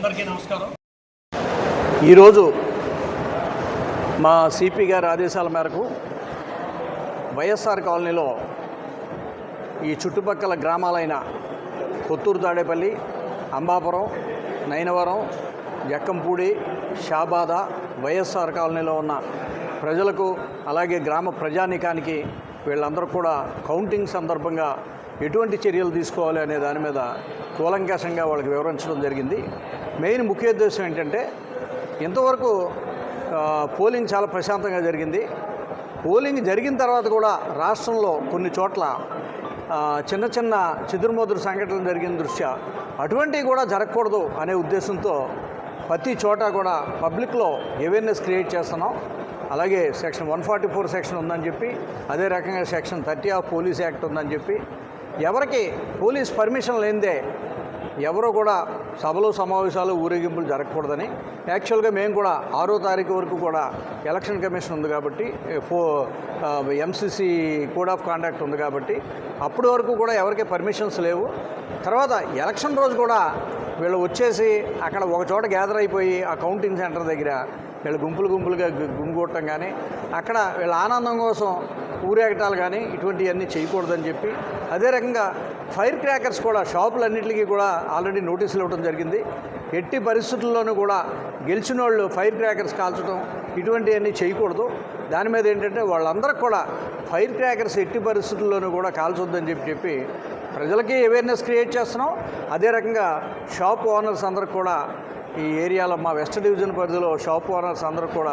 అందరికీ నమస్కారం. ఈరోజు మా సిపి గారి ఆదేశాల మేరకు వైఎస్ఆర్ కాలనీలో ఈ చుట్టుపక్కల గ్రామాలైన కొత్తూరు తాడేపల్లి అంబాపురం నైనవరం ఎక్కంపూడి షాబాద వైఎస్ఆర్ కాలనీలో ఉన్న ప్రజలకు అలాగే గ్రామ ప్రజానీకానికి వీళ్ళందరూ కూడా కౌంటింగ్ సందర్భంగా ఎటువంటి చర్యలు తీసుకోవాలి అనే దాని మీద కూలంకషంగా వాళ్ళకి వివరించడం జరిగింది. మెయిన్ ముఖ్య ఉద్దేశం ఏంటంటే ఇంతవరకు పోలింగ్ చాలా ప్రశాంతంగా జరిగింది. పోలింగ్ జరిగిన తర్వాత కూడా రాష్ట్రంలో కొన్ని చోట్ల చిన్న చిన్న చెదురుమదురు సంఘటనలు జరిగిన దృష్ట్యా అటువంటివి కూడా జరగకూడదు అనే ఉద్దేశంతో ప్రతి చోట కూడా పబ్లిక్లో అవేర్నెస్ క్రియేట్ చేస్తున్నాం. అలాగే section one forty four section ఉందని చెప్పి అదే రకంగా section thirty of police act ఉందని చెప్పి ఎవరికి పోలీస్ పర్మిషన్ లేనిదే ఎవరో కూడా సభలు సమావేశాలు ఊరేగింపులు జరగకూడదని. యాక్చువల్గా మేము కూడా ఆరో తారీఖు వరకు కూడా ఎలక్షన్ కమిషన్ ఉంది కాబట్టి ఫో ఎంసీసీ కోడ్ ఆఫ్ కాండక్ట్ ఉంది కాబట్టి అప్పటి వరకు కూడా ఎవరికి పర్మిషన్స్ లేవు. తర్వాత ఎలక్షన్ రోజు కూడా వీళ్ళు వచ్చేసి అక్కడ ఒక చోట గ్యాదర్ అయిపోయి ఆ కౌంటింగ్ సెంటర్ దగ్గర వీళ్ళు గుంపులు గుంపులుగా గు- గుమిగూడటం కానీ అక్కడ వీళ్ళ ఆనందం కోసం ఊరేగటాలు కానీ ఇటువంటివన్నీ చేయకూడదని చెప్పి అదే రకంగా ఫైర్ క్రాకర్స్ కూడా షాపులన్నింటికి కూడా ఆల్రెడీ నోటీసులు ఇవ్వడం జరిగింది. ఎట్టి పరిస్థితుల్లోనూ కూడా గెలిచిన వాళ్ళు ఫైర్ క్రాకర్స్ కాల్చడం ఇటువంటివన్నీ చేయకూడదు. దాని మీద ఏంటంటే వాళ్ళందరూ కూడా ఫైర్ క్రాకర్స్ ఎట్టి పరిస్థితుల్లోనూ కూడా కాల్చొద్దని చెప్పి చెప్పి ప్రజలకి అవేర్నెస్ క్రియేట్ చేస్తున్నాం. అదే రకంగా షాప్ ఓనర్స్ అందరికి కూడా ఈ ఏరియాలో మా వెస్ట్ డివిజన్ పరిధిలో షాప్ ఓనర్స్ అందరూ కూడా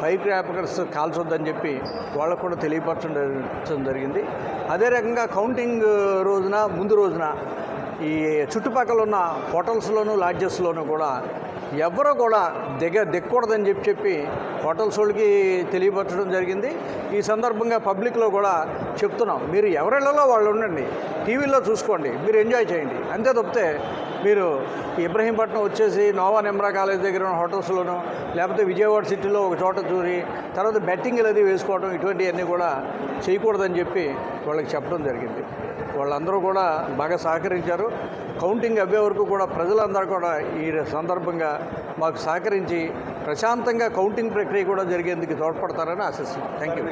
ఫైర్ క్రాపర్స్ కాల్చొద్దని చెప్పి వాళ్ళకు కూడా తెలియపరచడం జరిగింది. అదే రకంగా కౌంటింగ్ రోజున ముందు రోజున ఈ చుట్టుపక్కల ఉన్న హోటల్స్లోను లాడ్జెస్లోనూ కూడా ఎవరు కూడా దిగ దిక్కకూడదని చెప్పి చెప్పి హోటల్స్ వాళ్ళకి తెలియపరచడం జరిగింది. ఈ సందర్భంగా పబ్లిక్లో కూడా చెప్తున్నాం. మీరు ఎవరిళ్ళలో వాళ్ళు ఉండండి. టీవీలో చూసుకోండి. మీరు ఎంజాయ్ చేయండి. అంతే తప్పితే మీరు ఇబ్రహీంపట్నం వచ్చేసి నోవా నెమ్రా కాలేజ్ దగ్గర ఉన్న హోటల్స్లోనూ లేకపోతే విజయవాడ సిటీలో ఒక చోట చూరి తర్వాత బెట్టింగ్లు అది వేసుకోవడం ఇటువంటివన్నీ కూడా చేయకూడదని చెప్పి వాళ్ళకి చెప్పడం జరిగింది. వాళ్ళందరూ కూడా బాగా సహకరించారు. కౌంటింగ్ అవ్వే వరకు కూడా ప్రజలందరూ కూడా ఈ సందర్భంగా మాకు సహకరించి ప్రశాంతంగా కౌంటింగ్ ప్రక్రియ కూడా జరిగేందుకు తోడ్పడతారని ఆశిస్తున్నాం. Thank you